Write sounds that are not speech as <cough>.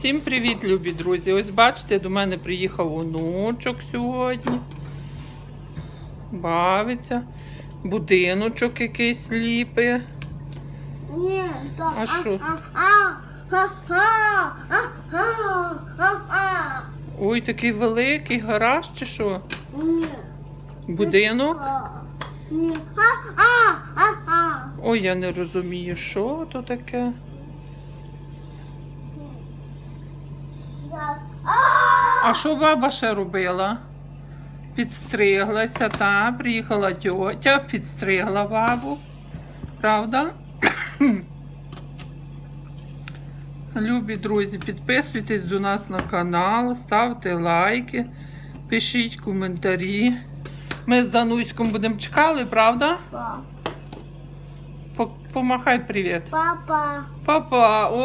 Всім привіт, любі друзі! Ось бачите, до мене приїхав онучок сьогодні. Бавиться. Будиночок якийсь ліпить. А що? Ой, такий великий гараж чи що? Будинок? Ой, я не розумію, що то таке. А. Що баба ще робила? Підстриглася, та, приїхала тьотя, підстригла бабу. Правда? <clears throat> Любі друзі, підписуйтесь до нас на канал, ставте лайки, пишіть коментарі. Ми з Дануськом будемо чекали, правда? Па- Помахай привіт. Папа. Папа, о,